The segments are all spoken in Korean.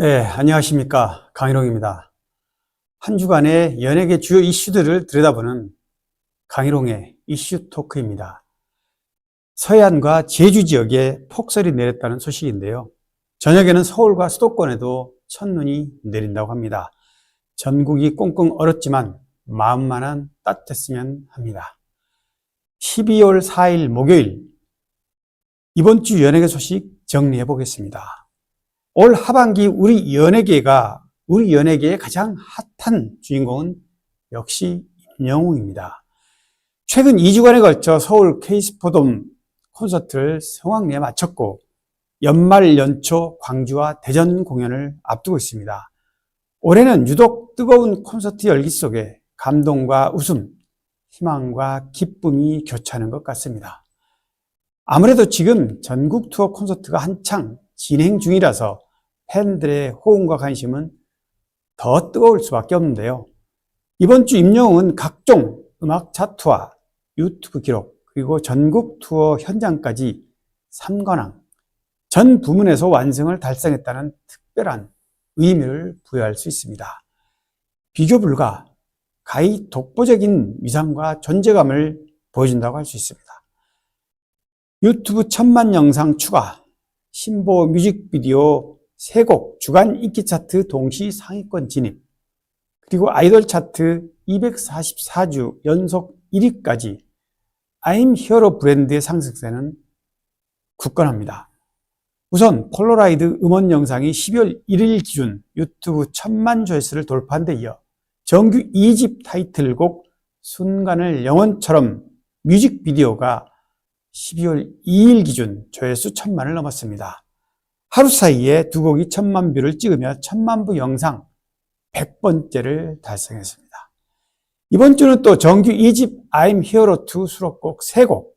네, 안녕하십니까. 강희롱입니다. 한 주간의 연예계 주요 이슈들을 들여다보는 강희롱의 이슈 토크입니다. 서해안과 제주 지역에 폭설이 내렸다는 소식인데요. 저녁에는 서울과 수도권에도 첫눈이 내린다고 합니다. 전국이 꽁꽁 얼었지만 마음만은 따뜻했으면 합니다. 12월 4일 목요일 이번 주 연예계 소식 정리해 보겠습니다. 올 하반기 우리 연예계가 우리 연예계의 가장 핫한 주인공은 역시 임영웅입니다. 최근 2주간에 걸쳐 서울 K스포돔 콘서트를 성황리에 마쳤고 연말 연초 광주와 대전 공연을 앞두고 있습니다. 올해는 유독 뜨거운 콘서트 열기 속에 감동과 웃음, 희망과 기쁨이 교차하는 것 같습니다. 아무래도 지금 전국 투어 콘서트가 한창 진행 중이라서 팬들의 호응과 관심은 더 뜨거울 수밖에 없는데요. 이번 주 임영웅은 각종 음악 차트와 유튜브 기록, 그리고 전국 투어 현장까지 3관왕, 전 부문에서 완성을 달성했다는 특별한 의미를 부여할 수 있습니다. 비교 불가, 가히 독보적인 위상과 존재감을 보여준다고 할 수 있습니다. 유튜브 천만 영상 추가, 신보 뮤직비디오 3곡 주간 인기 차트 동시 상위권 진입, 그리고 아이돌 차트 244주 연속 1위까지 I'm 히어로 브랜드의 상승세는 굳건합니다. 우선 폴로라이드 음원 영상이 12월 1일 기준 유튜브 천만 조회수를 돌파한 데 이어 정규 2집 타이틀곡 순간을 영원처럼 뮤직비디오가 12월 2일 기준 조회수 천만을 넘었습니다. 하루 사이에 두 곡이 천만 뷰를 찍으며 천만 부 영상 100번째를 달성했습니다. 이번 주는 또 정규 2집 I'm Hero 2 수록곡 3곡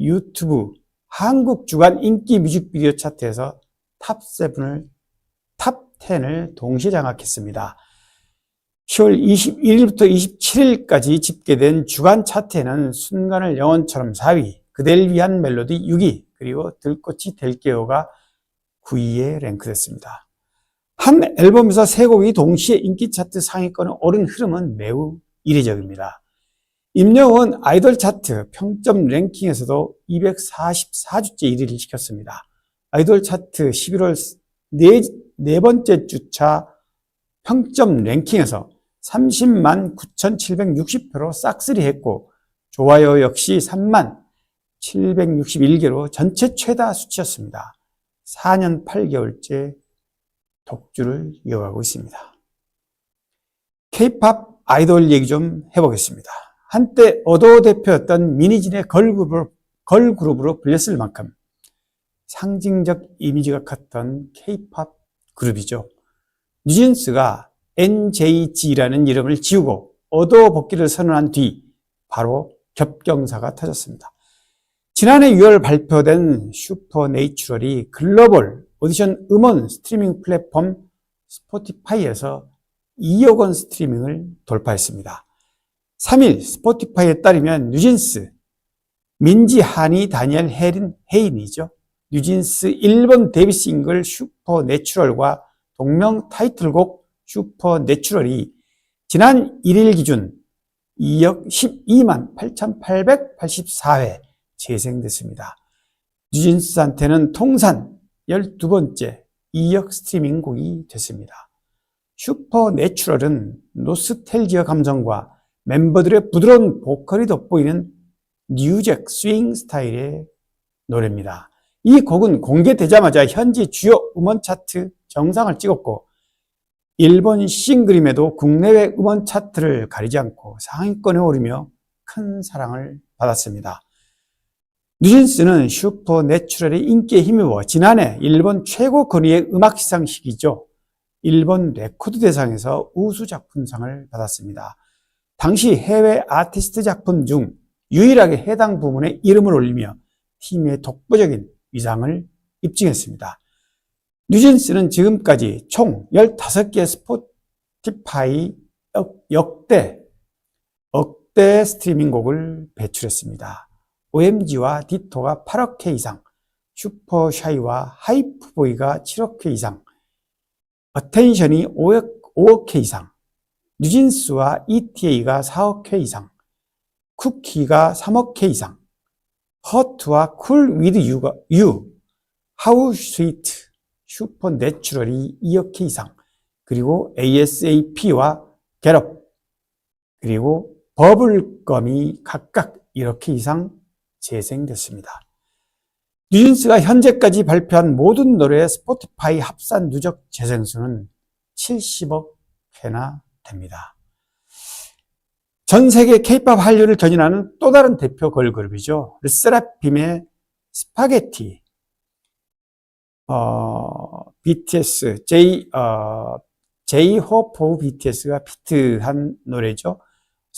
유튜브 한국 주간 인기 뮤직비디오 차트에서 탑7을 탑10을 동시에 장악했습니다. 10월 21일부터 27일까지 집계된 주간 차트에는 순간을 영원처럼 4위, 그댈 위한 멜로디 6위, 그리고 들꽃이 될게요가 9위에 랭크됐습니다. 한 앨범에서 세 곡이 동시에 인기 차트 상위권에 오른 흐름은 매우 이례적입니다. 임영웅은 아이돌 차트 평점 랭킹에서도 244주째 1위를 지켰습니다. 아이돌 차트 11월 네, 네 번째 주차 평점 랭킹에서 30만 9,760표로 싹쓸이 했고, 좋아요 역시 3만 761개로 전체 최다 수치였습니다. 4년 8개월째 독주를 이어가고 있습니다. K-팝 아이돌 얘기 좀 해보겠습니다. 한때 어도 대표였던 미니진의 걸그룹으로, 걸그룹으로 불렸을 만큼 상징적 이미지가 컸던 K-팝 그룹이죠. 뉴진스가 NJG라는 이름을 지우고 어도 복귀를 선언한 뒤 바로 겹경사가 터졌습니다. 지난해 6월 발표된 슈퍼네이추럴이 글로벌 오디션 음원 스트리밍 플랫폼 스포티파이에서 2억 원 스트리밍을 돌파했습니다. 3일 스포티파이에 따르면 뉴진스, 민지, 하니, 다니엘, 헤린, 헤인이죠. 뉴진스 1번 데뷔 싱글 슈퍼내추럴과 동명 타이틀곡 슈퍼내추럴이 지난 1일 기준 2억 12만 8,884회 재생됐습니다. 뉴진스한테는 통산 12번째 2억 스트리밍 곡이 됐습니다. 슈퍼내추럴은 노스텔지어 감성과 멤버들의 부드러운 보컬이 돋보이는 뉴잭 스윙 스타일의 노래입니다. 이 곡은 공개되자마자 현지 주요 음원 차트 정상을 찍었고 일본 싱글임에도 국내외 음원 차트를 가리지 않고 상위권에 오르며 큰 사랑을 받았습니다. 뉴진스는 슈퍼내추럴의 인기에 힘입어 지난해 일본 최고 권위의 음악 시상식이죠. 일본 레코드 대상에서 우수 작품상을 받았습니다. 당시 해외 아티스트 작품 중 유일하게 해당 부문에 이름을 올리며 팀의 독보적인 위상을 입증했습니다. 뉴진스는 지금까지 총 15개 스포티파이 역대 억대 스트리밍 곡을 배출했습니다. OMG와 디토가 8억 회 이상, 슈퍼샤이와 하이프보이가 7억 회 이상, 어텐션이 5억, 5억 회 이상, 뉴진스와 ETA가 4억 회 이상, 쿠키가 3억 회 이상, 허트와 쿨 위드 유가 유, 하우 스위트, 슈퍼 내추럴이 2억 회 이상, 그리고 ASAP와 겟업, 그리고 버블검이 각각 이렇게 이상 재생됐습니다. 뉴진스가 현재까지 발표한 모든 노래의 스포티파이 합산 누적 재생수는 70억 회나 됩니다. 전 세계 케이팝 한류를 견인하는 또 다른 대표 걸그룹이죠. 르세라핌의 스파게티, 어, BTS, J, 어, J-호프 BTS가 피트한 노래죠.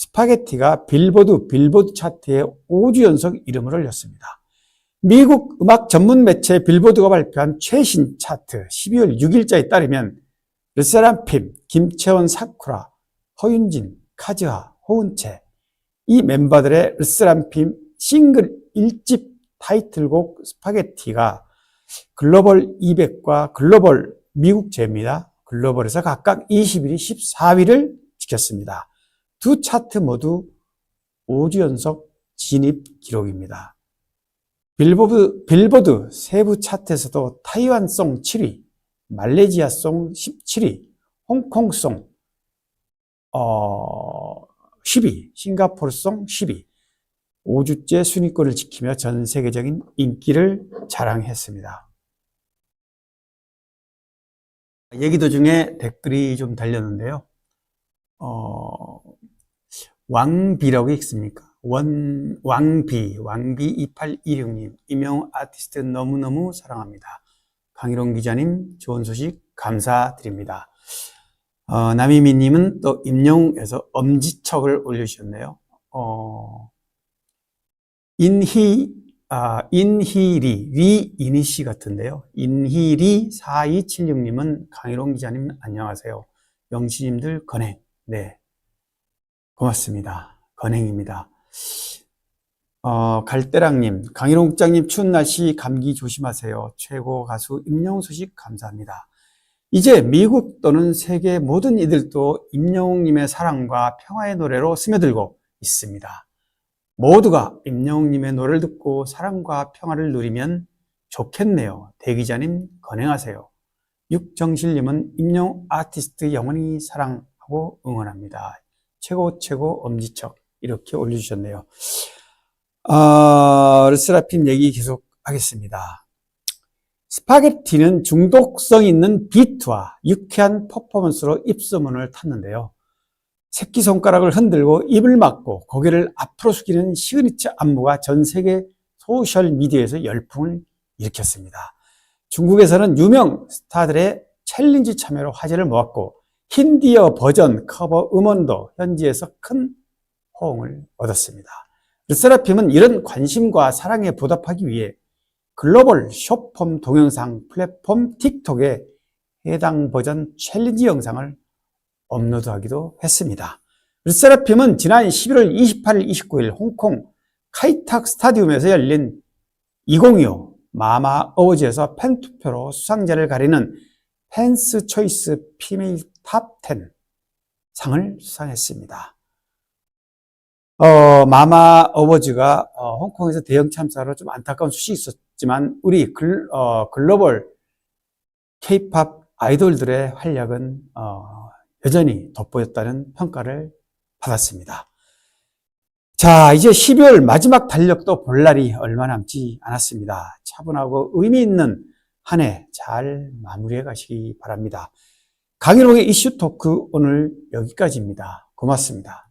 스파게티가 빌보드, 빌보드 차트에 5주 연속 이름을 올렸습니다. 미국 음악 전문 매체 빌보드가 발표한 최신 차트 12월 6일자에 따르면 르세람핌, 김채원 사쿠라, 허윤진, 카즈하, 호은채 이 멤버들의 르세람핌 싱글 1집 타이틀곡 스파게티가 글로벌 200과 글로벌 미국 제입니다. 글로벌에서 각각 21위, 14위를 지켰습니다. 두 차트 모두 5주 연속 진입 기록입니다. 빌보드, 빌보드 세부 차트에서도 타이완송 7위, 말레이시아송 17위, 홍콩송 어, 10위, 싱가포르송 10위, 5주째 순위권을 지키며 전 세계적인 인기를 자랑했습니다. 얘기 도중에 댓글이 좀 달렸는데요. 어, 왕비라고 있습니까? 원, 왕비, 왕비 2816님, 임영 아티스트 너무너무 사랑합니다. 강희롱 기자님, 좋은 소식 감사드립니다. 어, 남희미님은 또 임영에서 엄지척을 올려주셨네요. 어, 인희, 아, 인희리, 위 이니씨 같은데요. 인희리 4276님은 강희롱 기자님 안녕하세요. 영시님들 건행. 네. 고맙습니다. 건행입니다. 어, 갈대랑님, 강희롱 국장님 추운 날씨 감기 조심하세요. 최고 가수 임영웅 소식 감사합니다. 이제 미국 또는 세계 모든 이들도 임영웅님의 사랑과 평화의 노래로 스며들고 있습니다. 모두가 임영웅님의 노래를 듣고 사랑과 평화를 누리면 좋겠네요. 대기자님 건행하세요. 육정실님은 임영웅 아티스트 영원히 사랑하고 응원합니다. 최고 최고 엄지척 이렇게 올려주셨네요. 어, 르스라핌 얘기 계속 하겠습니다. 스파게티는 중독성 있는 비트와 유쾌한 퍼포먼스로 입소문을 탔는데요. 새끼손가락을 흔들고 입을 막고 고개를 앞으로 숙이는 시그니처 안무가 전 세계 소셜미디어에서 열풍을 일으켰습니다. 중국에서는 유명 스타들의 챌린지 참여로 화제를 모았고 힌디어 버전 커버 음원도 현지에서 큰 호응을 얻었습니다. 르세라핌은 이런 관심과 사랑에 보답하기 위해 글로벌 쇼폼 동영상 플랫폼 틱톡에 해당 버전 챌린지 영상을 업로드하기도 했습니다. 르세라핌은 지난 11월 28일, 29일 홍콩 카이탁 스타디움에서 열린 2025 마마 어워즈에서 팬투표로 수상자를 가리는 팬스 초이스 피메일 탑10 상을 수상했습니다. 어, 마마 어워즈가 어, 홍콩에서 대형 참사로 좀 안타까운 소식이 있었지만 우리 글, 어, 글로벌 케이팝 아이돌들의 활약은 어, 여전히 돋보였다는 평가를 받았습니다. 자, 이제 12월 마지막 달력도 볼 날이 얼마 남지 않았습니다. 차분하고 의미 있는 한 해 잘 마무리해 가시기 바랍니다. 강일홍의 이슈 토크 오늘 여기까지입니다. 고맙습니다.